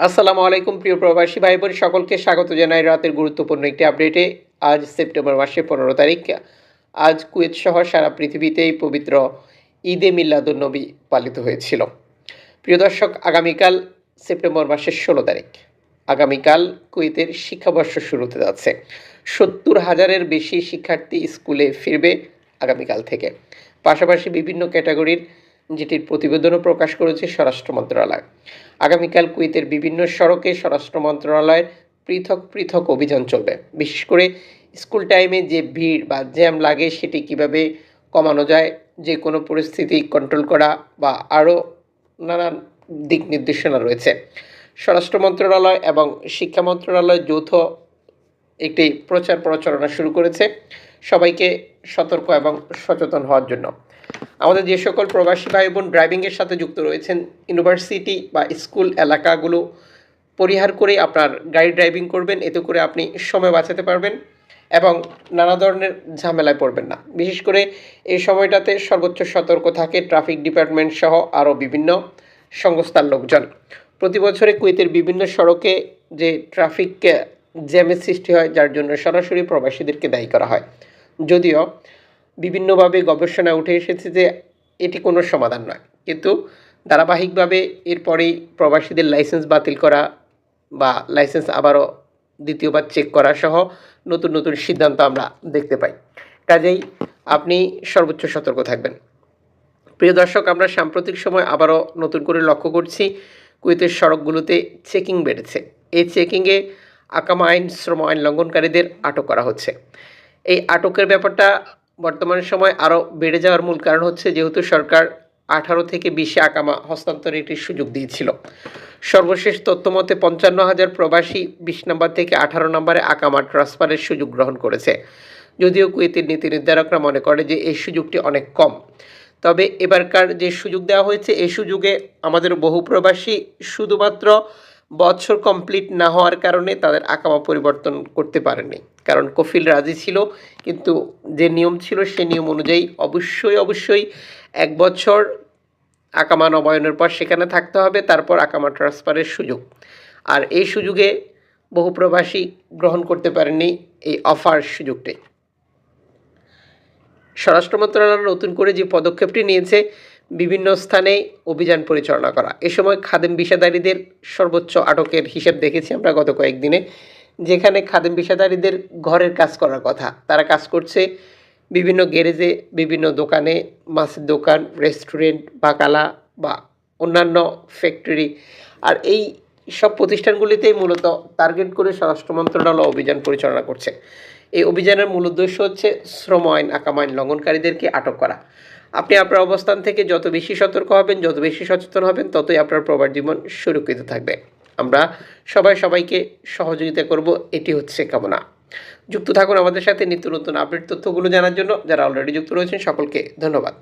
আসসালামু আলাইকুম, প্রিয় প্রবাসী ভাই বোন সকলকে স্বাগত জানাই রাতের গুরুত্বপূর্ণ একটি আপডেটে। আজ সেপ্টেম্বর মাসের পনেরো তারিখ। আজ কুয়েত সহ সারা পৃথিবীতেই পবিত্র ঈদে মিল্লাদুন্নবী পালিত হয়েছিল। প্রিয় দর্শক, আগামীকাল সেপ্টেম্বর মাসের ষোলো তারিখ। আগামীকাল কুয়েতের শিক্ষাবর্ষ শুরু হতে যাচ্ছে। সত্তর হাজারের বেশি শিক্ষার্থী স্কুলে ফিরবে আগামীকাল থেকে। পাশাপাশি বিভিন্ন ক্যাটাগরির যেটির প্রতিবেদনও প্রকাশ করেছে স্বরাষ্ট্র মন্ত্রণালয়। আগামীকাল কুয়েতের বিভিন্ন সড়কে স্বরাষ্ট্র মন্ত্রণালয়ের পৃথক পৃথক অভিযান চলবে। বিশেষ করে স্কুল টাইমে যে ভিড় বা জ্যাম লাগে, সেটি কীভাবে কমানো যায়, যে কোনো পরিস্থিতি কন্ট্রোল করা বা আরও নানান দিক নির্দেশনা রয়েছে। স্বরাষ্ট্র মন্ত্রণালয় এবং শিক্ষা মন্ত্রণালয় যৌথ একটি প্রচার প্রচারণা শুরু করেছে। সবাইকে সতর্ক এবং সচেতন হওয়ার জন্য। আমাদের যে সকল প্রবাসী ভাই বোন ড্রাইভিংয়ের সাথে যুক্ত রয়েছেন ইউনিভার্সিটি বা স্কুল এলাকাগুলো, পরিহার করে আপনার গাড়ি ড্রাইভিং করবেন, এতে করে আপনি সময় বাঁচাতে পারবেন এবং নানা ধরনের ঝামেলায় পড়বেন না। বিশেষ করে এই সময়টাতে সর্বোচ্চ সতর্ক থাকে ট্রাফিক ডিপার্টমেন্ট সহ আরও বিভিন্ন সংস্থার লোকজন। প্রতি বছরে কুয়েতের বিভিন্ন সড়কে যে ট্রাফিক জ্যামের সৃষ্টি হয়, যার জন্য সরাসরি প্রবাসীদেরকে দায়ী করা হয়। যদিও বিভিন্নভাবে গবেষণা উঠে এসেছে যে এটি কোনো সমাধান নয়। কিন্তু ধারাবাহিকভাবে এরপরেই প্রবাসীদের লাইসেন্স বাতিল করা বা লাইসেন্স আবারও দ্বিতীয়বার চেক করা সহ নতুন নতুন সিদ্ধান্ত আমরা দেখতে পাই। কাজেই আপনি সর্বোচ্চ সতর্ক থাকবেন। প্রিয় দর্শক, আমরা সাম্প্রতিক সময় আবারও নতুন করে লক্ষ্য করছি, কুয়েতের সড়কগুলোতে চেকিং বেড়েছে। এই চেকিংয়ে আকামা আইন, শ্রম আইন লঙ্ঘনকারীদের আটক করা হচ্ছে। এই আটকের ব্যাপারটা বর্তমান সময় আরও বেড়ে যাওয়ার মূল কারণ হচ্ছে যেহেতু সরকার আঠারো থেকে বিশে আকামা হস্তান্তরের একটি সুযোগ দিয়েছিল। সর্বশেষ তথ্যমতে পঞ্চান্ন হাজার প্রবাসী বিশ নম্বর থেকে আঠারো নম্বরে আকামা ট্রান্সফারের সুযোগ গ্রহণ করেছে। যদিও কুয়েতের নীতি নির্ধারকরা মনে করে যে এই সুযোগটি অনেক কম। তবে এবারকার যে সুযোগ দেওয়া হয়েছে, এই সুযোগে আমাদের বহু প্রবাসী শুধুমাত্র বছর কমপ্লিট না হওয়ার কারণে তাদের আকামা পরিবর্তন করতে পারেনি। কারণ কফিল রাজি ছিল, কিন্তু যে নিয়ম ছিল সে নিয়ম অনুযায়ী অবশ্যই অবশ্যই এক বছর আকামা নবায়নের পর সেখানে থাকতে হবে, তারপর আকামা ট্রান্সফারের সুযোগ। আর এই সুযোগে বহু প্রবাসী গ্রহণ করতে পারেননি এই অফার সুযোগটি। স্বরাষ্ট্র মন্ত্রণালয় নতুন করে যে পদক্ষেপটি নিয়েছে বিভিন্ন স্থানে অভিযান পরিচালনা করা। এ সময় খাদেম বিষাদারীদের সর্বোচ্চ আটকের হিসেব দেখেছি আমরা গত কয়েকদিনে, যেখানে খাদেম বিষাদারীদের ঘরের কাজ করার কথা। তারা কাজ করছে বিভিন্ন গ্যারেজে, বিভিন্ন দোকানে, মাছের দোকান, রেস্টুরেন্ট, বাকালা বা অন্যান্য ফ্যাক্টরি। আর এই সব প্রতিষ্ঠানগুলিতেই মূলত টার্গেট করে স্বরাষ্ট্র মন্ত্রণালয় অভিযান পরিচালনা করছে। এই অভিযানের মূল উদ্দেশ্য হচ্ছে শ্রম আইন, আকাম আইন লঙ্ঘনকারীদেরকে আটক করা। আপনি আপনার অবস্থান থেকে যত বেশি সতর্ক হবেন, যত বেশি সচেতন হবেন, ততই আপনার প্রবার জীবন সুরক্ষিত থাকবে। আমরা সবাই সবাইকে সহযোগিতা করব। এটি হচ্ছে কামনা। যুক্ত থাকুন আমাদের সাথে নিত্য নতুন আপডেট তথ্যগুলো জানার জন্য। যারা অলরেডি যুক্ত রয়েছেন, সকলকে ধন্যবাদ।